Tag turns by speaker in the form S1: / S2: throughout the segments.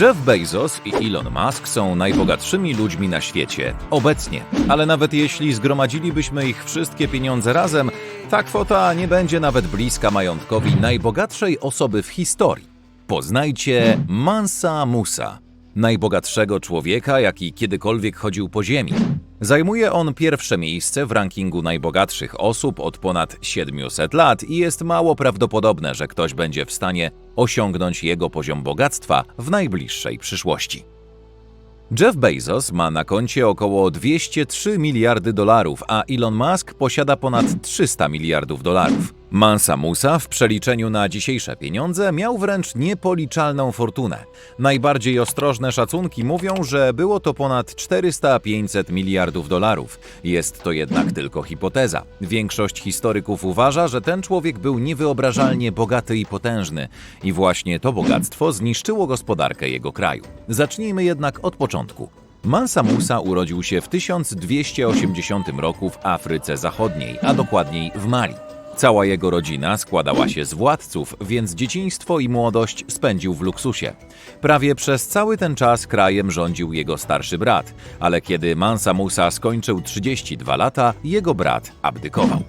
S1: Jeff Bezos i Elon Musk są najbogatszymi ludźmi na świecie obecnie, ale nawet jeśli zgromadzilibyśmy ich wszystkie pieniądze razem, ta kwota nie będzie nawet bliska majątkowi najbogatszej osoby w historii. Poznajcie Mansa Musa, najbogatszego człowieka, jaki kiedykolwiek chodził po ziemi. Zajmuje on pierwsze miejsce w rankingu najbogatszych osób od ponad 700 lat i jest mało prawdopodobne, że ktoś będzie w stanie osiągnąć jego poziom bogactwa w najbliższej przyszłości. Jeff Bezos ma na koncie około 203 miliardy dolarów, a Elon Musk posiada ponad 300 miliardów dolarów. Mansa Musa w przeliczeniu na dzisiejsze pieniądze miał wręcz niepoliczalną fortunę. Najbardziej ostrożne szacunki mówią, że było to ponad 400-500 miliardów dolarów. Jest to jednak tylko hipoteza. Większość historyków uważa, że ten człowiek był niewyobrażalnie bogaty i potężny i właśnie to bogactwo zniszczyło gospodarkę jego kraju. Zacznijmy jednak od początku. Mansa Musa urodził się w 1280 roku w Afryce Zachodniej, a dokładniej w Mali. Cała jego rodzina składała się z władców, więc dzieciństwo i młodość spędził w luksusie. Prawie przez cały ten czas krajem rządził jego starszy brat, ale kiedy Mansa Musa skończył 32 lata, jego brat abdykował.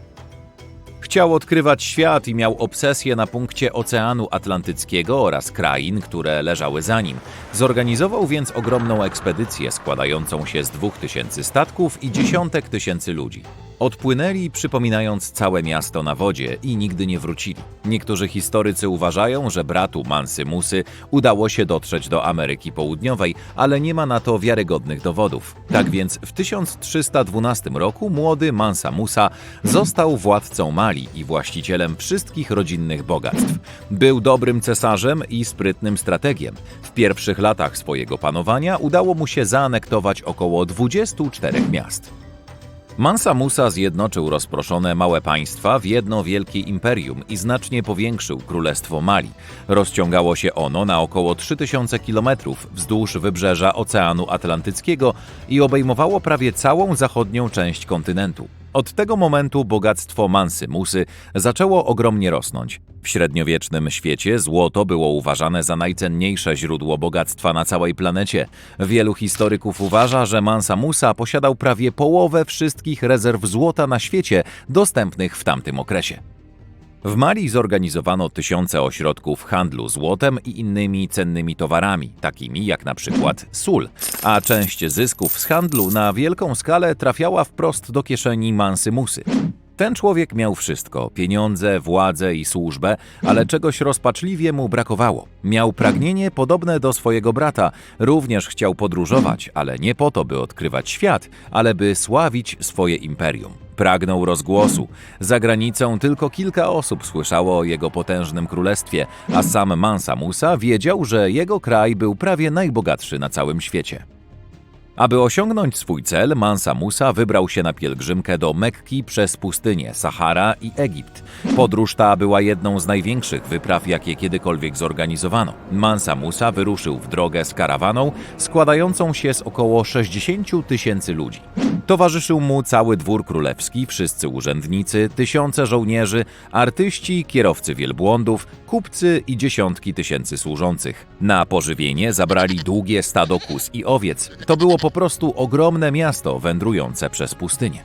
S1: Chciał odkrywać świat i miał obsesję na punkcie Oceanu Atlantyckiego oraz krain, które leżały za nim. Zorganizował więc ogromną ekspedycję składającą się z dwóch tysięcy statków i dziesiątek tysięcy ludzi. Odpłynęli, przypominając całe miasto na wodzie i nigdy nie wrócili. Niektórzy historycy uważają, że bratu Mansy Musy udało się dotrzeć do Ameryki Południowej, ale nie ma na to wiarygodnych dowodów. Tak więc w 1312 roku młody Mansa Musa został władcą Mali i właścicielem wszystkich rodzinnych bogactw. Był dobrym cesarzem i sprytnym strategiem. W pierwszych latach swojego panowania udało mu się zaanektować około 24 miast. Mansa Musa zjednoczył rozproszone małe państwa w jedno wielkie imperium i znacznie powiększył królestwo Mali. Rozciągało się ono na około 3000 km wzdłuż wybrzeża Oceanu Atlantyckiego i obejmowało prawie całą zachodnią część kontynentu. Od tego momentu bogactwo Mansy Musy zaczęło ogromnie rosnąć. W średniowiecznym świecie złoto było uważane za najcenniejsze źródło bogactwa na całej planecie. Wielu historyków uważa, że Mansa Musa posiadał prawie połowę wszystkich rezerw złota na świecie dostępnych w tamtym okresie. W Mali zorganizowano tysiące ośrodków handlu złotem i innymi cennymi towarami, takimi jak na przykład sól, a część zysków z handlu na wielką skalę trafiała wprost do kieszeni Mansy Musy. Ten człowiek miał wszystko: pieniądze, władzę i służbę, ale czegoś rozpaczliwie mu brakowało. Miał pragnienie podobne do swojego brata, również chciał podróżować, ale nie po to, by odkrywać świat, ale by sławić swoje imperium. Pragnął rozgłosu. Za granicą tylko kilka osób słyszało o jego potężnym królestwie, a sam Mansa Musa wiedział, że jego kraj był prawie najbogatszy na całym świecie. Aby osiągnąć swój cel, Mansa Musa wybrał się na pielgrzymkę do Mekki przez pustynię, Sahara i Egipt. Podróż ta była jedną z największych wypraw, jakie kiedykolwiek zorganizowano. Mansa Musa wyruszył w drogę z karawaną składającą się z około 60 tysięcy ludzi. Towarzyszył mu cały dwór królewski, wszyscy urzędnicy, tysiące żołnierzy, artyści, kierowcy wielbłądów, kupcy i dziesiątki tysięcy służących. Na pożywienie zabrali długie stado kus i owiec. To było po prostu ogromne miasto wędrujące przez pustynię.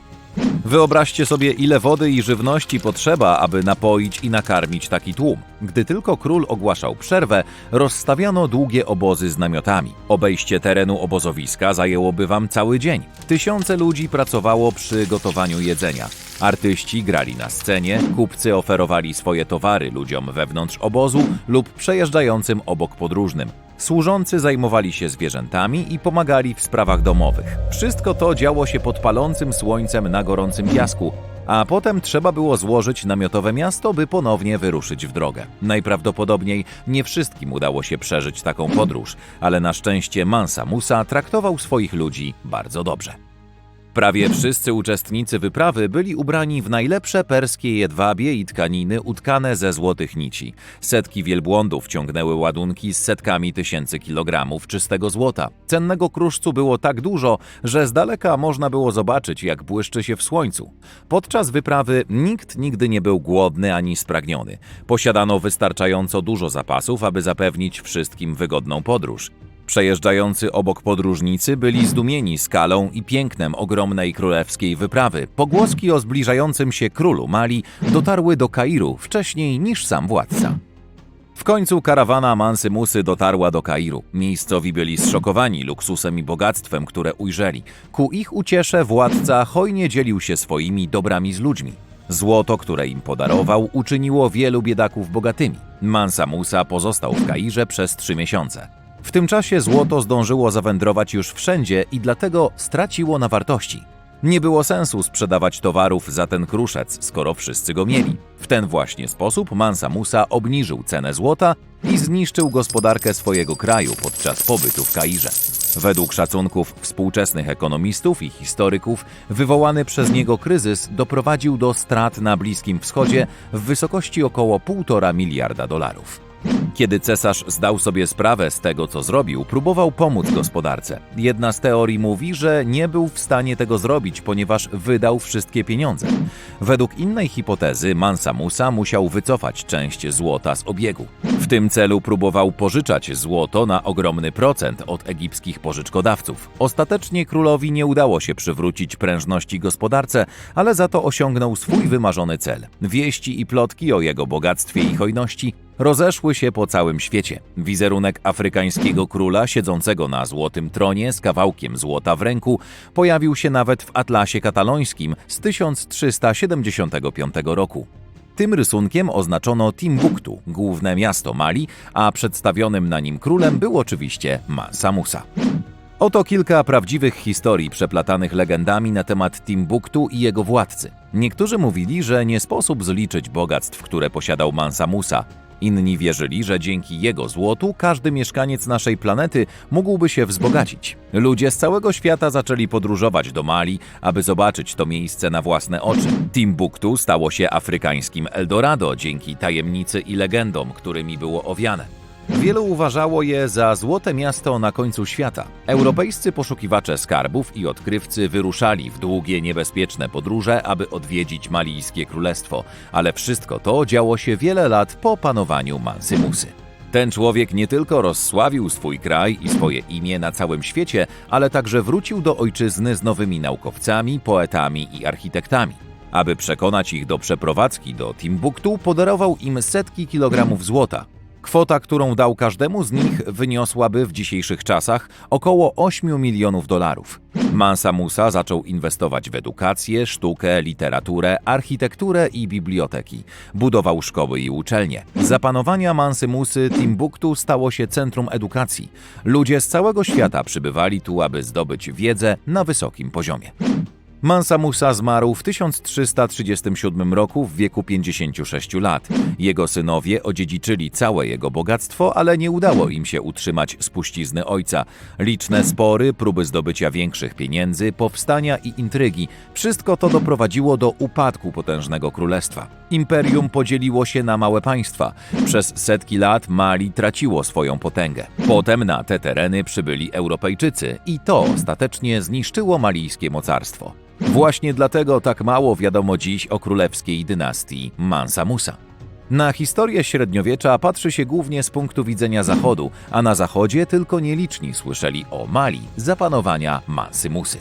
S1: Wyobraźcie sobie, ile wody i żywności potrzeba, aby napoić i nakarmić taki tłum. Gdy tylko król ogłaszał przerwę, rozstawiano długie obozy z namiotami. Obejście terenu obozowiska zajęłoby wam cały dzień. Tysiące ludzi pracowało przy gotowaniu jedzenia. Artyści grali na scenie, kupcy oferowali swoje towary ludziom wewnątrz obozu lub przejeżdżającym obok podróżnym. Służący zajmowali się zwierzętami i pomagali w sprawach domowych. Wszystko to działo się pod palącym słońcem na gorącym piasku, a potem trzeba było złożyć namiotowe miasto, by ponownie wyruszyć w drogę. Najprawdopodobniej nie wszystkim udało się przeżyć taką podróż, ale na szczęście Mansa Musa traktował swoich ludzi bardzo dobrze. Prawie wszyscy uczestnicy wyprawy byli ubrani w najlepsze perskie jedwabie i tkaniny utkane ze złotych nici. Setki wielbłądów ciągnęły ładunki z setkami tysięcy kilogramów czystego złota. Cennego kruszcu było tak dużo, że z daleka można było zobaczyć, jak błyszczy się w słońcu. Podczas wyprawy nikt nigdy nie był głodny ani spragniony. Posiadano wystarczająco dużo zapasów, aby zapewnić wszystkim wygodną podróż. Przejeżdżający obok podróżnicy byli zdumieni skalą i pięknem ogromnej królewskiej wyprawy. Pogłoski o zbliżającym się królu Mali dotarły do Kairu wcześniej niż sam władca. W końcu karawana Mansy Musy dotarła do Kairu. Miejscowi byli zszokowani luksusem i bogactwem, które ujrzeli. Ku ich uciesze władca hojnie dzielił się swoimi dobrami z ludźmi. Złoto, które im podarował, uczyniło wielu biedaków bogatymi. Mansa Musa pozostał w Kairze przez trzy miesiące. W tym czasie złoto zdążyło zawędrować już wszędzie i dlatego straciło na wartości. Nie było sensu sprzedawać towarów za ten kruszec, skoro wszyscy go mieli. W ten właśnie sposób Mansa Musa obniżył cenę złota i zniszczył gospodarkę swojego kraju podczas pobytu w Kairze. Według szacunków współczesnych ekonomistów i historyków, wywołany przez niego kryzys doprowadził do strat na Bliskim Wschodzie w wysokości około 1,5 miliarda dolarów. Kiedy cesarz zdał sobie sprawę z tego, co zrobił, próbował pomóc gospodarce. Jedna z teorii mówi, że nie był w stanie tego zrobić, ponieważ wydał wszystkie pieniądze. Według innej hipotezy Mansa Musa musiał wycofać część złota z obiegu. W tym celu próbował pożyczać złoto na ogromny procent od egipskich pożyczkodawców. Ostatecznie królowi nie udało się przywrócić prężności gospodarce, ale za to osiągnął swój wymarzony cel. Wieści i plotki o jego bogactwie i hojności rozeszły się po całym świecie. Wizerunek afrykańskiego króla siedzącego na złotym tronie z kawałkiem złota w ręku pojawił się nawet w Atlasie katalońskim z 1375 roku. Tym rysunkiem oznaczono Timbuktu, główne miasto Mali, a przedstawionym na nim królem był oczywiście Mansa Musa. Oto kilka prawdziwych historii przeplatanych legendami na temat Timbuktu i jego władcy. Niektórzy mówili, że nie sposób zliczyć bogactw, które posiadał Mansa Musa. Inni wierzyli, że dzięki jego złotu każdy mieszkaniec naszej planety mógłby się wzbogacić. Ludzie z całego świata zaczęli podróżować do Mali, aby zobaczyć to miejsce na własne oczy. Timbuktu stało się afrykańskim Eldorado dzięki tajemnicy i legendom, którymi było owiane. Wielu uważało je za złote miasto na końcu świata. Europejscy poszukiwacze skarbów i odkrywcy wyruszali w długie, niebezpieczne podróże, aby odwiedzić malijskie królestwo, ale wszystko to działo się wiele lat po panowaniu Mansy Musy. Ten człowiek nie tylko rozsławił swój kraj i swoje imię na całym świecie, ale także wrócił do ojczyzny z nowymi naukowcami, poetami i architektami. Aby przekonać ich do przeprowadzki do Timbuktu, podarował im setki kilogramów złota. Kwota, którą dał każdemu z nich, wyniosłaby w dzisiejszych czasach około 8 milionów dolarów. Mansa Musa zaczął inwestować w edukację, sztukę, literaturę, architekturę i biblioteki. Budował szkoły i uczelnie. Za panowania Mansy Musy Timbuktu stało się centrum edukacji. Ludzie z całego świata przybywali tu, aby zdobyć wiedzę na wysokim poziomie. Mansa Musa zmarł w 1337 roku w wieku 56 lat. Jego synowie odziedziczyli całe jego bogactwo, ale nie udało im się utrzymać spuścizny ojca. Liczne spory, próby zdobycia większych pieniędzy, powstania i intrygi wszystko to doprowadziło do upadku potężnego królestwa. Imperium podzieliło się na małe państwa. Przez setki lat Mali traciło swoją potęgę. Potem na te tereny przybyli Europejczycy i to ostatecznie zniszczyło malijskie mocarstwo. Właśnie dlatego tak mało wiadomo dziś o królewskiej dynastii Mansa Musa. Na historię średniowiecza patrzy się głównie z punktu widzenia Zachodu, a na Zachodzie tylko nieliczni słyszeli o Mali za panowania Mansy Musy.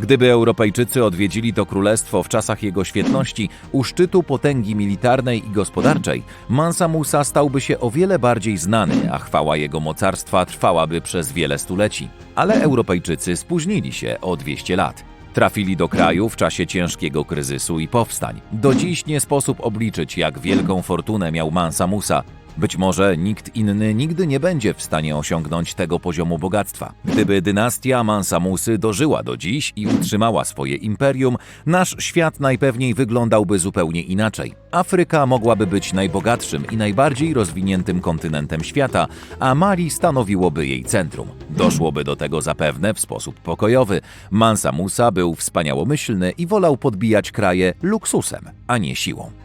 S1: Gdyby Europejczycy odwiedzili to królestwo w czasach jego świetności, u szczytu potęgi militarnej i gospodarczej, Mansa Musa stałby się o wiele bardziej znany, a chwała jego mocarstwa trwałaby przez wiele stuleci. Ale Europejczycy spóźnili się o 200 lat. Trafili do kraju w czasie ciężkiego kryzysu i powstań. Do dziś nie sposób obliczyć, jak wielką fortunę miał Mansa Musa. Być może nikt inny nigdy nie będzie w stanie osiągnąć tego poziomu bogactwa. Gdyby dynastia Mansa Musy dożyła do dziś i utrzymała swoje imperium, nasz świat najpewniej wyglądałby zupełnie inaczej. Afryka mogłaby być najbogatszym i najbardziej rozwiniętym kontynentem świata, a Mali stanowiłoby jej centrum. Doszłoby do tego zapewne w sposób pokojowy. Mansa Musa był wspaniałomyślny i wolał podbijać kraje luksusem, a nie siłą.